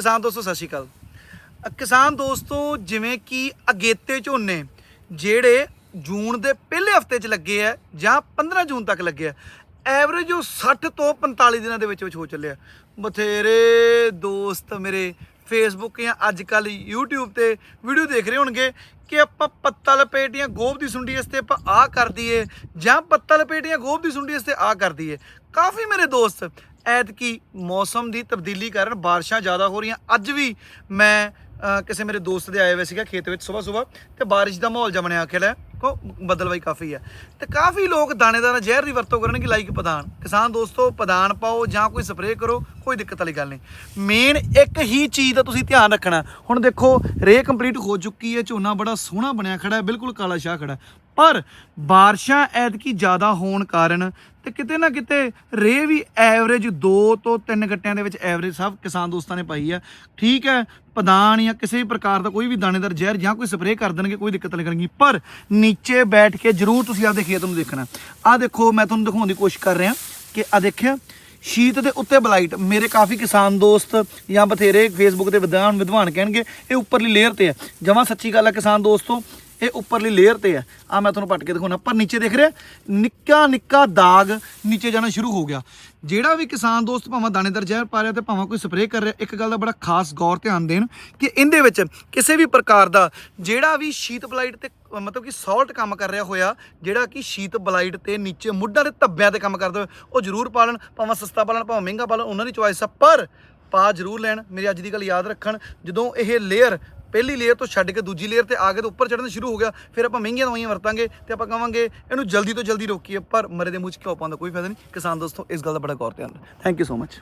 ਕਿਸਾਨ ਦੋਸਤੋ, ਸਤਿ ਸ਼੍ਰੀ ਅਕਾਲ। ਕਿਸਾਨ ਦੋਸਤੋ, ਜਿਵੇਂ ਕਿ ਅਗੇਤੇ ਝੋਨੇ, ਜਿਹੜੇ ਜੂਨ ਦੇ ਪਹਿਲੇ ਹਫ਼ਤੇ 'ਚ ਲੱਗੇ ਆ ਜਾਂ 15 ਜੂਨ ਤੱਕ ਲੱਗੇ ਆ, ਐਵਰੇਜ ਉਹ 60 ਤੋਂ 45 ਦਿਨਾਂ ਦੇ ਵਿੱਚ ਵਿੱਚ ਹੋ ਚੱਲਿਆ। ਬਥੇਰੇ ਦੋਸਤ ਮੇਰੇ ਫੇਸਬੁੱਕ ਜਾਂ ਅੱਜ ਕੱਲ YouTube ਤੇ ਵੀਡੀਓ ਦੇਖ ਰਹੇ ਹੋਣਗੇ ਕਿ ਆਪਾਂ ਪੱਤਾ ਜਾਂ ਗੋਭ ਦੀ ਸੁੰਡੀ ਇਸ ਤੇ ਆਪਾਂ ਆ ਕਰ ਦਈਏ ਜਾਂ ਪੱਤਾ ਜਾਂ ਗੋਭ ਦੀ ਸੁੰਡੀ ਇਸ ਤੇ ਆ ਕਰ ਦਈਏ। ਕਾਫੀ ਮੇਰੇ ਦੋਸਤ ਐਤਕੀ ਮੌਸਮ ਦੀ ਤਬਦੀਲੀ ਕਾਰਨ ਬਾਰਿਸ਼ਾਂ ਜ਼ਿਆਦਾ ਹੋ ਰਹੀਆਂ। ਅੱਜ ਵੀ ਮੈਂ ਕਿਸੇ ਮੇਰੇ ਦੋਸਤ ਦੇ ਆਏ ਹੋਏ ਸੀਗਾ ਖੇਤ ਵਿੱਚ ਸਵੇਰ ਸਵੇਰ ਤੇ ਬਾਰਿਸ਼ ਦਾ ਮਾਹੌਲ ਜਿਹਾ ਬਣਿਆ ਖਿਆ ਕੋ ਬੱਦਲਵਾਈ ਕਾਫੀ ਹੈ ਤੇ ਕਾਫੀ ਲੋਕ ਦਾਣੇਦਾਰ ਜ਼ਹਿਰ ਦੀ ਵਰਤੋਂ ਕਰਨਗੇ ਲਾਈਕ ਪਦਾਨ। ਕਿਸਾਨ ਦੋਸਤੋ, ਪਦਾਨ ਪਾਓ ਜਾਂ ਕੋਈ ਸਪਰੇਅ ਕਰੋ, ਕੋਈ ਦਿੱਕਤ ਵਾਲੀ ਗੱਲ ਨਹੀਂ। ਮੇਨ ਇੱਕ ਹੀ ਚੀਜ਼ ਦਾ ਤੁਸੀਂ ਧਿਆਨ ਰੱਖਣਾ। ਹੁਣ ਦੇਖੋ ਰੇ ਕੰਪਲੀਟ ਹੋ ਚੁੱਕੀ ਹੈ, ਝੋਨਾ ਬੜਾ ਸੋਹਣਾ ਬਣਿਆ ਖੜਾ ਹੈ, ਬਿਲਕੁਲ ਕਾਲਾ ਸ਼ਾਹ ਖੜਾ ਪਰ ਬਾਰਿਸ਼ਾਂ ਐਤਕੀ ਜ਼ਿਆਦਾ ਹੋਣ ਕਾਰਨ ਤੇ ਕਿਤੇ ਨਾ ਕਿਤੇ ਰੇ ਵੀ ਐਵਰੇਜ 2 ਤੋਂ 3 ਗੱਟਿਆਂ ਦੇ ਵਿੱਚ ਐਵਰੇਜ ਸਭ ਕਿਸਾਨ ਦੋਸਤਾਂ ਨੇ ਪਾਈ ਹੈ ਠੀਕ ਹੈ, ਪਦਾਨ ਜਾਂ ਕਿਸੇ ਵੀ ਪ੍ਰਕਾਰ ਦਾ ਕੋਈ ਵੀ ਦਾਣੇਦਾਰ ਜ਼ਹਿਰ ਜਾਂ ਕੋਈ ਸਪਰੇਅ ਕਰ ਦੇਣਗੇ, ਕੋਈ ਦਿੱਕਤ ਨਹੀਂ ਕਰਨਗੀ। ਪਰ ਨੀਚੇ ਬੈਠ ਕੇ ਜਰੂਰ ਤੁਸੀਂ ਆਪਦੇ ਖੇਤ ਨੂੰ ਦੇਖਣਾ। ਆਹ ਦੇਖੋ, ਮੈਂ ਤੁਹਾਨੂੰ ਦਿਖਾਉਣ ਦੀ ਕੋਸ਼ਿਸ਼ ਕਰ ਰਿਹਾ ਕਿ ਆ ਦੇਖਿਆ, ਸ਼ੀਤ ਦੇ ਉੱਤੇ ਬਲਾਈਟ ਮੇਰੇ ਕਾਫੀ ਕਿਸਾਨ ਦੋਸਤ ਜਾਂ ਬਥੇਰੇ ਫੇਸਬੁੱਕ ਤੇ ਵਿਦਵਾਨ ਵਿਦਵਾਨ ਕਹਿਣਗੇ, ਇਹ ਉੱਪਰਲੀ ਲੇਅਰ ਤੇ ਹੈ। ਜਮਾਂ ਸੱਚੀ ਗੱਲ ਹੈ ਕਿਸਾਨ ਦੋਸਤੋ ਇਹ ਉੱਪਰਲੀ ਲੇਅਰ ਤੇ ਹੈ ਆ ਮੈਂ ਤੁਹਾਨੂੰ ਪਟ ਕੇ ਦਿਖਾਉਣਾ। ਪਰ ਨੀਚੇ ਦੇਖ ਰਿਹਾ, ਨਿੱਕਾ ਨਿੱਕਾ ਦਾਗ ਨੀਚੇ ਜਾਣਾ ਸ਼ੁਰੂ ਹੋ ਗਿਆ। ਜਿਹੜਾ ਵੀ ਕਿਸਾਨ ਦੋਸਤ ਭਾਵੇਂ ਦਾਣੇਦਾਰ ਜ਼ਹਿਰ ਪਾ ਰਿਹਾ ਤੇ ਭਾਵੇਂ ਕੋਈ ਸਪਰੇਅ ਕਰ ਰਿਹਾ, ਇੱਕ ਗੱਲ ਦਾ ਬੜਾ ਖਾਸ ਗੌਰ ਧਿਆਨ ਦੇਣ ਕਿ ਇਹਦੇ ਵਿੱਚ ਕਿਸੇ ਵੀ ਪ੍ਰਕਾਰ ਦਾ ਜਿਹੜਾ ਵੀ ਸ਼ੀਤ ਬਲਾਈਟ ਤੇ, ਮਤਲਬ ਕਿ ਸਾਲਟ ਕੰਮ ਕਰ ਰਿਹਾ ਹੋਇਆ, ਜਿਹੜਾ ਕਿ ਸ਼ੀਤ ਬਲਾਈਟ ਤੇ ਨੀਚੇ ਮੁੱਢਾਂ ਦੇ ਧੱਬਿਆਂ ਤੇ ਕੰਮ ਕਰਦਾ ਹੋਵੇ ਉਹ ਜ਼ਰੂਰ ਪਾਲਣ, ਭਾਵੇਂ ਸਸਤਾ ਪਾਲਣ, ਭਾਵੇਂ ਮਹਿੰਗਾ ਪਾਲਣ, ਉਹਨਾਂ ਦੀ ਚੁਆਇਸ ਆ। ਪਰ ਪਾ ਜ਼ਰੂਰ ਲੈਣ, ਮੇਰੀ ਅੱਜ ਦੀ ਗੱਲ ਯਾਦ ਰੱਖਣ। ਜਦੋਂ ਇਹ ਲੇਅਰ ਪਹਿਲੀ ਲੇਅਰ ਤੋਂ ਛੱਡ ਕੇ ਦੂਜੀ ਲੇਅਰ ਤੇ ਆ ਕੇ ਤਾਂ ਉੱਪਰ ਚੜ੍ਹਨ ਸ਼ੁਰੂ ਹੋ ਗਿਆ, ਫਿਰ ਆਪਾਂ ਮਹਿੰਗੀਆਂ ਦਵਾਈਆਂ ਵਰਤਾਂਗੇ ਤੇ ਆਪਾਂ ਕਹਾਂਗੇ ਇਹਨੂੰ ਜਲਦੀ ਤੋਂ ਜਲਦੀ ਰੋਕੀਏ, ਪਰ ਮਰੇ ਦੇ ਮੂੰਹ 'ਚ ਘਿਓ ਪਾਉਣ ਦਾ ਕੋਈ ਫਾਇਦਾ ਨਹੀਂ। ਕਿਸਾਨ ਦੋਸਤੋ, ਇਸ ਗੱਲ ਦਾ ਬੜਾ ਗੌਰ ਧਿਆਨ ਥੈਂਕ ਯੂ ਸੋ ਮਚ